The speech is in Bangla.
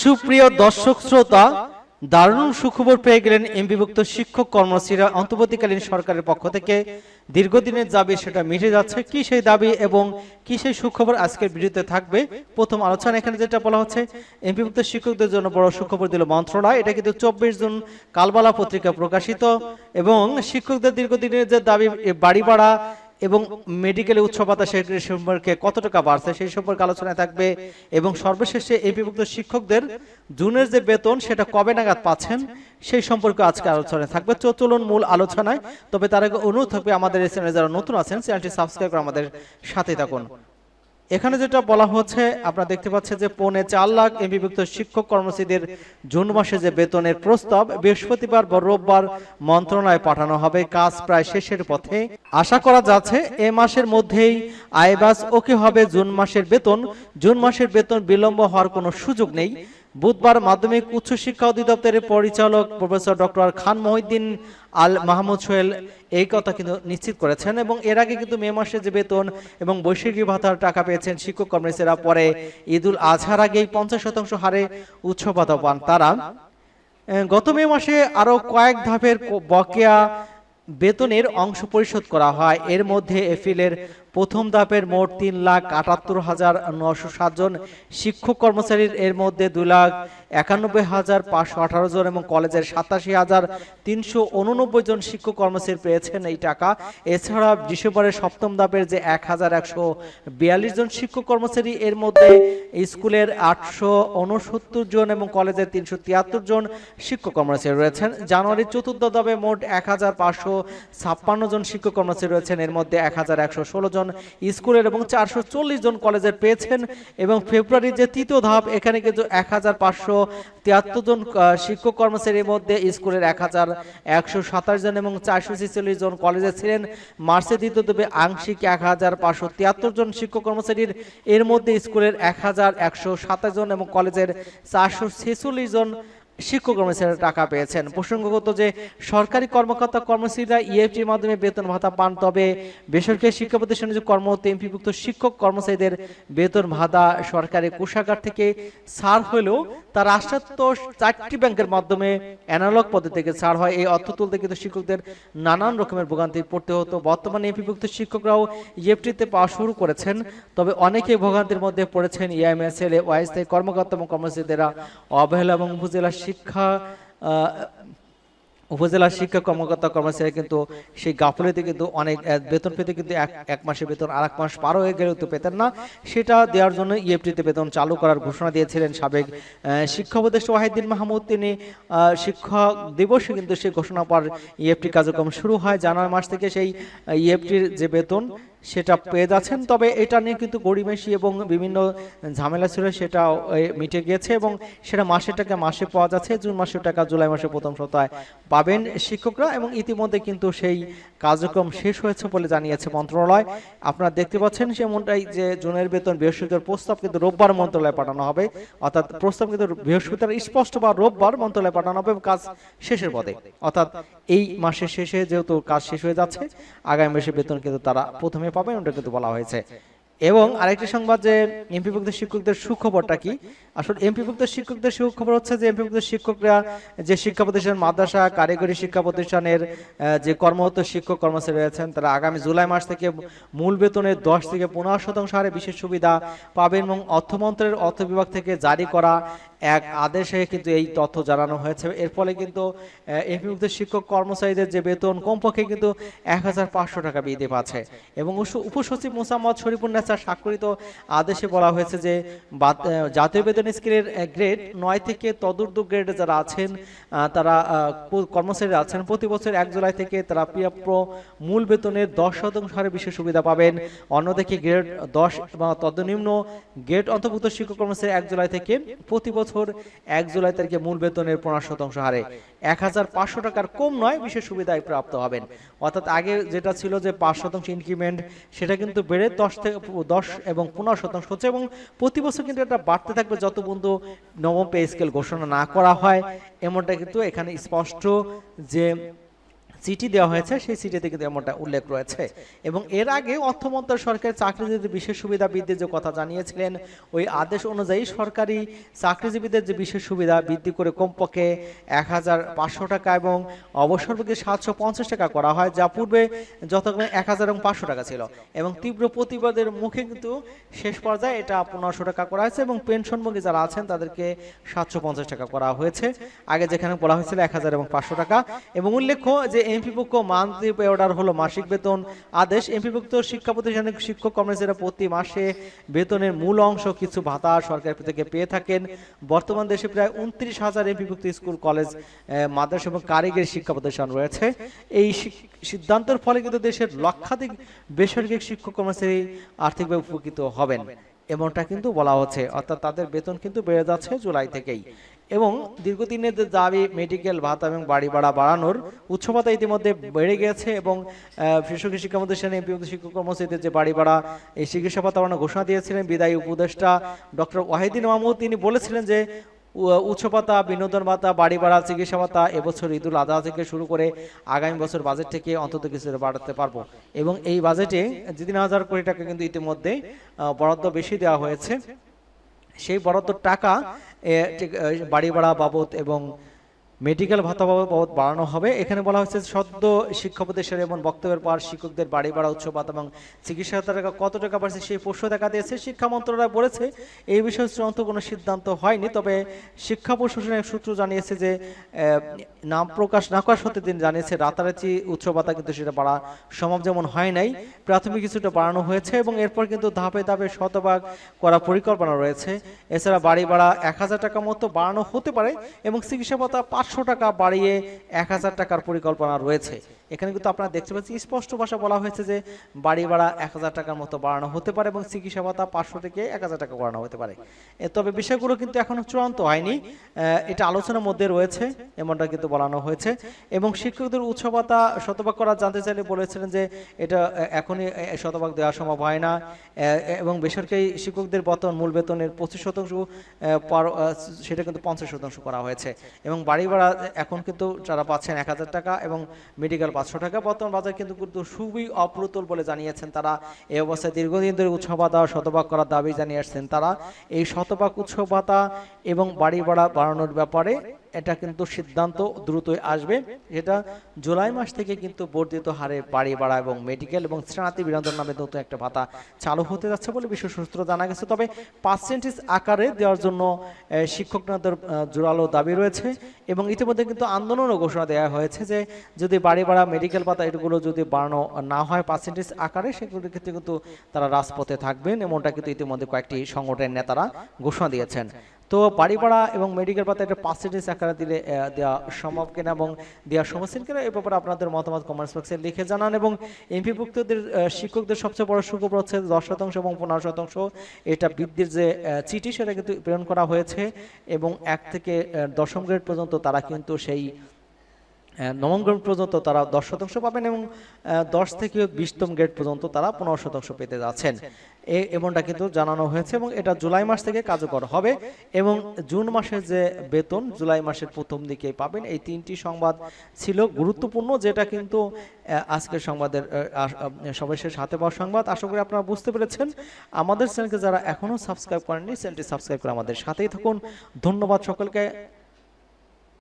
সুপ্রিয় দর্শক শ্রোতা, দারুণ সুখবর পেয়ে গেলেন এমবিভুক্ত শিক্ষক কর্মচারীরা অন্তর্বর্তীকালীন সরকারের পক্ষ থেকে। দীর্ঘদিনের দাবি সেটা মিটে যাচ্ছে। কি সেই দাবি এবং কি সেই সুখবর আজকের ভিডিওতে থাকবে? প্রথম আলোচনা এখানে যেটা বলা হচ্ছে এমপিভুক্ত শিক্ষকদের জন্য বড় সুখবর দিল মন্ত্রণালয়। এটা কিন্তু চব্বিশ জুন কালবালা পত্রিকা প্রকাশিত এবং শিক্ষকদের দীর্ঘদিনের যে দাবি বাড়ি ভাড়া এবং মেডিকেলে উচ্চ ভাতা সম্পর্কে কত টাকা বাড়ছে সেই সম্পর্কে আলোচনায় থাকবে। এবং সর্বশেষে এপিভুক্ত শিক্ষকদের জুনের যে বেতন, সেটা কবে নাগাদ পাচ্ছেন সেই সম্পর্কে আজকে আলোচনায় থাকবে। চতুলন মূল আলোচনায়, তবে তার আগে অনুরোধ থাকবে আমাদের এই চ্যানেলে যারা নতুন আছেন, চ্যানেলটি সাবস্ক্রাইব করে আমাদের সাথে থাকুন। এখানে যেটা বলা হচ্ছে, আপনারা দেখতে পাচ্ছেন যে পৌনে চার লাখ এমবিভুক্ত শিক্ষক কর্মচারীদের জুন মাসে যে বেতনের প্রস্তাব, বৃহস্পতিবার বা রোববার মন্ত্রণালয়ে পাঠানো হবে। কাজ প্রায় শেষের পথে। আশা করা যাচ্ছে, এ মাসের মধ্যেই আইবাস ওকে হবে জুন মাসের বেতন। জুন মাসের বেতন বিলম্ব হওয়ার কোনো সুযোগ নেই। বুধবার মাধ্যমিক উচ্চশিক্ষা অধিদপ্তরের পরিচালক প্রফেসর ডক্টর খান মহিউদ্দিন আল মাহমুদ সোহেল এই কথা কিন্তু নিশ্চিত করেছেন এবং এর আগে কিন্তু মে মাসে যে বেতন এবং বৈশাখী ভাতার টাকা পেয়েছেন শিক্ষক কর্মচারীরা পরে ঈদুল আজহার আগেই পঞ্চাশ শতাংশ হারে উৎস ভাতা পান তারা। গত মে মাসে আরও কয়েক ধাপের বকেয়া বেতনের অংশ পরিশোধ করা হয়। এর মধ্যে এপ্রিলের প্রথম ধাপের মোট তিন লাখ আটাত্তর হাজার নশো সাতজন শিক্ষক কর্মচারীর এর মধ্যে দুই লাখ একানব্বই হাজার পাঁচশো আঠারো জন এবং কলেজের সাতাশি হাজার তিনশো উননব্বই জন শিক্ষক কর্মচারী পেয়েছেন এই টাকা। এছাড়া ডিসেম্বরের সপ্তম ধাপের যে এক হাজার একশো বিয়াল্লিশ জন শিক্ষক কর্মচারী, এর মধ্যে স্কুলের আটশো উনসত্তর জন এবং কলেজের তিনশো তিয়াত্তর জন শিক্ষক কর্মচারী রয়েছেন। জানুয়ারির চতুর্থ ধাপে মোট এক হাজার পাঁচশো ছাপ্পান্ন জন শিক্ষক কর্মচারী রয়েছেন। এর মধ্যে এক হাজার একশো ষোলো জন স্কুলের এবং চারশো চল্লিশ জন কলেজের পেয়েছেন এবং ফেব্রুয়ারির যে তৃতীয় ধাপ, এখানে কিন্তু এক হাজার পাঁচশো তিয়াত্তর জন শিক্ষক কর্মচারীর মধ্যে স্কুলের এক হাজার একশো সাতাশ জন এবং চারশো ছেচল্লিশ জন কলেজে ছিলেন। মার্চে দ্বিতীয় দেবে আংশিক এক হাজার পাঁচশো তিয়াত্তর জন শিক্ষক কর্মচারীর এর মধ্যে স্কুলের এক হাজার একশো সাতাশ জন এবং কলেজের চারশো ছেচল্লিশ জন শিক্ষক কর্মচারীরা টাকা পেয়েছেন। প্রসঙ্গগত যে সরকারি কর্মকর্তা কর্মচারীরা ইএফটির মাধ্যমে বেতন ভাতা পান, তবে বেসরকারি শিক্ষা প্রতিষ্ঠানে যে কর্মরত এমপিভুক্ত শিক্ষক কর্মচারীদের বেতন ভাতা সরকারি কোষাগার থেকে ছাড় হলেও তার রাষ্ট্রায়ত্ত চারটি ব্যাংকের মাধ্যমে অ্যানালগ পদ্ধতি থেকে ছাড় হয়। এই অর্থ তুলতে কিন্তু শিক্ষকদের নানান রকমের ভোগান্তি পড়তে হতো। বর্তমানে এমপিভুক্ত শিক্ষকরাও ইএফটিতে পাওয়া শুরু করেছেন, তবে অনেকে ভোগান্তির মধ্যে পড়েছেন। ইএমএসএল এ ওয়াইস্থায়ী কর্মকর্তা এবং কর্মচারীরা অবহেলা এবং উপজেলা শিক্ষা উপজেলা শিক্ষা কর্মকর্তা কর্মচারী কিন্তু সেই গাফলতি কিন্তু অনেক বেতন পেতে কিন্তু এক এক মাসের বেতন আর এক মাস পার হয়ে গেলেও তো পেতেন না। সেটা দেওয়ার জন্য ইএফটিতে বেতন চালু করার ঘোষণা দিয়েছিলেন সাবেক শিক্ষা উপদেষ্টা ওয়াহিদ্দিন মাহমুদ। তিনি আহ, শিক্ষক দিবসে কিন্তু সেই ঘোষণা পর ইএফটি কার্যক্রম শুরু হয় জানুয়ারি মাস থেকে সেই ইএফটির যে বেতন সেটা পেয়ে যাচ্ছেন। তবে এটা নিয়ে কিন্তু গড়িমেশি এবং বিভিন্ন ঝামেলা ছিল, সেটা মিটে গিয়েছে এবং সেটা মাসের টাকা মাসে পাওয়া যাচ্ছে। জুন মাসের টাকা জুলাই মাসের প্রথম সপ্তাহে পাবেন শিক্ষকরা এবং ইতিমধ্যে কিন্তু সেই কার্যক্রম শেষ হয়েছে বলে জানিয়েছে মন্ত্রণালয়। আপনারা দেখতে পাচ্ছেন সেমনটাই যে জুনের বেতন বৃহস্পতিবার প্রস্তাব কিন্তু রোববার মন্ত্রণালয়ে পাঠানো হবে। অর্থাৎ প্রস্তাব কিন্তু বৃহস্পতিবার স্পষ্ট বা রোববার মন্ত্রণালয়ে পাঠানো হবে কাজ শেষের পথে। অর্থাৎ এই মাসের শেষে যেহেতু কাজ শেষ হয়ে যাচ্ছে, আগামী মাসে বেতন কিন্তু তারা প্রথমে পাবেন ওটা কিন্তু বলা হয়েছে। এবং আরেকটি সংবাদ যে এমপিভুক্ত শিক্ষকদের সুখবরটা কি? আসলে এমপিভুক্ত শিক্ষকদের সুখবর হচ্ছে যে এমপিভুক্ত শিক্ষকরা যে শিক্ষা প্রতিষ্ঠান মাদ্রাসা কারিগরি শিক্ষা প্রতিষ্ঠানের যে কর্মরত শিক্ষক কর্মচারী রয়েছেন তারা আগামী জুলাই মাস থেকে মূল বেতনের দশ থেকে পনেরো শতাংশ হারে বিশেষ সুবিধা পাবেন এবং অর্থমন্ত্রের অর্থ বিভাগ থেকে জারি করা এক আদেশে কিন্তু এই তথ্য জানানো হয়েছে। এর ফলে কিন্তু এমপিভুক্ত শিক্ষক কর্মচারীদের যে বেতন কমপক্ষে কিন্তু এক হাজার পাঁচশো টাকা বৃদ্ধি পাচ্ছে। এবং উপসচিব মোসাম্মদ শরীফুল নেসার স্বাক্ষরিত আদেশে বলা হয়েছে যে জাতীয় বেতন স্কেলের গ্রেড নয় থেকে তদুর্ধ গ্রেডে যারা আছেন তারা কর্মচারীরা আছেন, প্রতি বছর এক জুলাই থেকে তারা প্রাপ্য মূল বেতনের দশ শতাংশ হারে বিশেষ সুবিধা পাবেন। অন্যদিকে গ্রেড দশ বা তদনিম্ন গ্রেড অন্তর্ভুক্ত শিক্ষক কর্মচারী এক জুলাই থেকে প্রতি বছর এক জুলাই তারিখে মূল বেতনের পনেরো শতাংশ হারে। এক হাজার পাঁচশো টাকার কম নয়, বিশেষ সুবিধায় প্রাপ্ত হবেন। অর্থাৎ আগে যেটা ছিল যে পাঁচ শতাংশ ইনক্রিমেন্ট সেটা কিন্তু বেড়ে দশ থেকে দশ এবং পনেরো শতাংশ হচ্ছে এবং প্রতি বছর কিন্তু এটা বাড়তে থাকবে যত বন্ধু নবম পে স্কেল ঘোষণা না করা হয়। এমনটা কিন্তু এখানে স্পষ্ট যে চিঠি দেওয়া হয়েছে, সেই চিঠিতে কিন্তু এমনটা উল্লেখ রয়েছে। এবং এর আগে অর্থ মন্ত্রণালয় সরকারি চাকরিজীবীদের বিশেষ সুবিধা বৃদ্ধির যে কথা জানিয়েছিলেন, ওই আদেশ অনুযায়ী সরকারি চাকরিজীবীদের যে বিশেষ সুবিধা বৃদ্ধি করে কমপক্ষে এক হাজার পাঁচশো টাকা এবং অবসরভোগী সাতশো পঞ্চাশ টাকা করা হয়, যা পূর্বে যথাক্রমে এক হাজার এবং পাঁচশো টাকা ছিল। এবং তীব্র প্রতিবাদের মুখে কিন্তু শেষ পর্যায়ে এটা পনেরোশো টাকা করা হয়েছে এবং পেনশনভোগী যারা আছেন, তাদেরকে সাতশো পঞ্চাশ টাকা করা হয়েছে। আগে যেখানে বলা হয়েছিল এক হাজার এবং পাঁচশো টাকা। এবং উল্লেখ্য যে এমপিভুক্ত মান্থলি পে অর্ডার হলো মাসিক বেতন। আদেশ, এমপিভুক্ত শিক্ষা প্রতিষ্ঠানের শিক্ষক কর্মচারীরা প্রতি মাসে বেতনের মূল অংশ কিছু ভাতা সরকার থেকে পেয়ে থাকেন। বর্তমান দেশে প্রায় উনত্রিশ হাজার এমপিভুক্ত স্কুল, কলেজ মাদ্রাসা এবং কারিগরি শিক্ষা প্রতিষ্ঠান রয়েছে। এই সিদ্ধান্তের ফলে কিন্তু দেশের লক্ষাধিক বেসরকারি শিক্ষক কর্মচারী আর্থিকভাবে উপকৃত হবেন। এমনটা কিন্তু বলা হচ্ছে, অর্থাৎ তাদের বেতন কিন্তু বেড়ে যাচ্ছে জুলাই থেকেই। এবং দীর্ঘদিনের দাবি মেডিকেল ভাতা এবং বাড়ি ভাড়া বাড়ানোর উচ্চ ভাতা ইতিমধ্যে বেড়ে গেছে এবং আহ, বেসরকারি শিক্ষা প্রতিষ্ঠানে এমপিভুক্ত শিক্ষক কর্মচারীদের যে বাড়ি ভাড়া এই চিকিৎসা ভাতা বাড়ানোর ঘোষণা দিয়েছিলেন বিদায়ী উপদেষ্টা ডক্টর ওয়াহিদিন মাহমুদ। তিনি বলেছিলেন যে উ- উচ্চ ভাতা বিনোদন ভাতা বাড়ি ভাড়া চিকিৎসা ভাতা এবছর ঈদুল আজহা থেকে শুরু করে আগামী বছর বাজেট থেকে অন্তত কিছু বাড়াতে পারব। এবং এই বাজেটে যে তিন হাজার কোটি টাকা কিন্তু ইতিমধ্যে বরাদ্দ বেশি দেওয়া হয়েছে সেই বরাদ্দ টাকা বাড়ি ভাড়া বাবদ এবং মেডিকেল ভাতা বাড়ানো হবে। এখানে বলা হয়েছে, সদ্য শিক্ষা প্রতিষ্ঠানের এমন বক্তব্যের পর শিক্ষকদের বাড়ি উচ্চ ভাতা এবং চিকিৎসা টাকা কত টাকা বাড়ছে সেই প্রশ্ন দেখা দিয়েছে। শিক্ষা মন্ত্রণালয় বলেছে, এই বিষয়ে চূড়ান্ত কোনো সিদ্ধান্ত হয়নি, তবে শিক্ষা প্রশাসনের সূত্র জানিয়েছে যে নাম প্রকাশ না করার সত্ত্বে তিনি জানিয়েছে, রাতারাতি উচ্চ ভাতা কিন্তু সেটা বাড়া সম্ভব যেমন হয় নাই। প্রাথমিক কিছুটা বাড়ানো হয়েছে এবং এরপর কিন্তু ধাপে ধাপে শতভাগ করা পরিকল্পনা রয়েছে। এছাড়া বাড়ি ভাড়া এক হাজার টাকা মতো বাড়ানো হতে পারে এবং চিকিৎসা ভাতা পাঁচশো টাকা বাড়িয়ে এক হাজার টাকার পরিকল্পনা রয়েছে। এখানে কিন্তু আপনারা দেখতে পাচ্ছি স্পষ্ট ভাষা বলা হয়েছে যে বাড়ি ভাড়া এক হাজার টাকার মতো বাড়ানো হতে পারে এবং চিকিৎসা ভাতা পাঁচশো থেকে এক হাজার টাকা বাড়ানো হতে পারে। তবে বিষয়গুলো কিন্তু এখনও চূড়ান্ত হয়নি। এটা আলোচনার মধ্যে রয়েছে, এমনটা কিন্তু বলানো হয়েছে। এবং শিক্ষকদের উৎস ভাতা শতভাগ করা জানতে চাইলে বলেছিলেন যে এটা এখনই শতভাগ দেওয়া সম্ভব হয় না। এবং বেসরকারি শিক্ষকদের বেতন, মূল বেতনের পঁচিশ শতাংশ সেটা কিন্তু পঞ্চাশ শতাংশ করা হয়েছে। এবং বাড়ি ভাড়া এখন কিন্তু যারা পাচ্ছেন এক হাজার টাকা এবং মেডিকেল পাঁচশো টাকা বর্তমান বাজার কিন্তু কিন্তু খুবই অপ্রতুল বলে জানিয়েছেন তারা। এই অবস্থায় দীর্ঘদিন ধরে উৎসব ভাতা শতভাগ করার দাবি জানিয়ে আসছেন তারা। এই শতভাগ উৎসব ভাতা এবং বাড়ি ভাড়া বাড়ানোর ব্যাপারে এটা কিন্তু সিদ্ধান্ত দ্রুতই আসবে। যেটা জুলাই মাস থেকে কিন্তু বর্ধিত হারে বাড়ি বাড়া এবং মেডিকেল এবং শ্রেণাতি বিনোদন নামে নতুন একটা ভাতা চালু হতে যাচ্ছে বলে বিশ্ব সূত্র জানা গেছে। তবে পার্সেন্টেজ আকারে দেওয়ার জন্য শিক্ষকদের জোরালো দাবি রয়েছে এবং ইতিমধ্যে কিন্তু আন্দোলনও ঘোষণা দেওয়া হয়েছে যে যদি বাড়ি ভাড়া মেডিকেল ভাতা এগুলো যদি বাড়ানো না হয় পার্সেন্টেজ আকারে, সেগুলোর ক্ষেত্রে কিন্তু তারা রাজপথে থাকবেন। এমনটা কিন্তু ইতিমধ্যে কয়েকটি সংগঠনের নেতারা ঘোষণা দিয়েছেন। তো বাড়িপাড়া এবং মেডিকেল পাতা এটা পার্সেন্টেজ আকারে দিলে দেওয়া সম্ভব কিনা এবং দেওয়া সমস্যা কিনা, এ ব্যাপারে আপনাদের মতামত কমেন্টস বক্সে লিখে জানান এবং এমপিভুক্তদের শিক্ষকদের সবচেয়ে বড় সুখবর হচ্ছে দশ শতাংশ এবং পনেরো শতাংশ এটা বৃদ্ধির যে চিঠি সেটা কিন্তু প্রেরণ করা হয়েছে এবং এক থেকে দশম গ্রেড পর্যন্ত তারা কিন্তু সেই নবম গ্রেড পর্যন্ত তারা দশ শতাংশ পাবেন এবং দশ থেকে বিশতম গ্রেড পর্যন্ত তারা পনেরো শতাংশ পেতে যাচ্ছেন। এমনটা কিন্তু জানানো হয়েছে এবং এটা জুলাই মাস থেকে কার্যকর হবে এবং জুন মাসের যে বেতন, জুলাই মাসের প্রথম দিকে পাবেন। এই তিনটি সংবাদ ছিল গুরুত্বপূর্ণ, যেটা কিন্তু আজকের সংবাদের সর্বশেষ হাতে পাওয়া সংবাদ। আশা করি আপনারা বুঝতে পেরেছেন। আমাদের চ্যানেলকে যারা এখনও সাবস্ক্রাইব করেননি, চ্যানেলটি সাবস্ক্রাইব করে আমাদের সাথেই থাকুন। ধন্যবাদ সকলকে।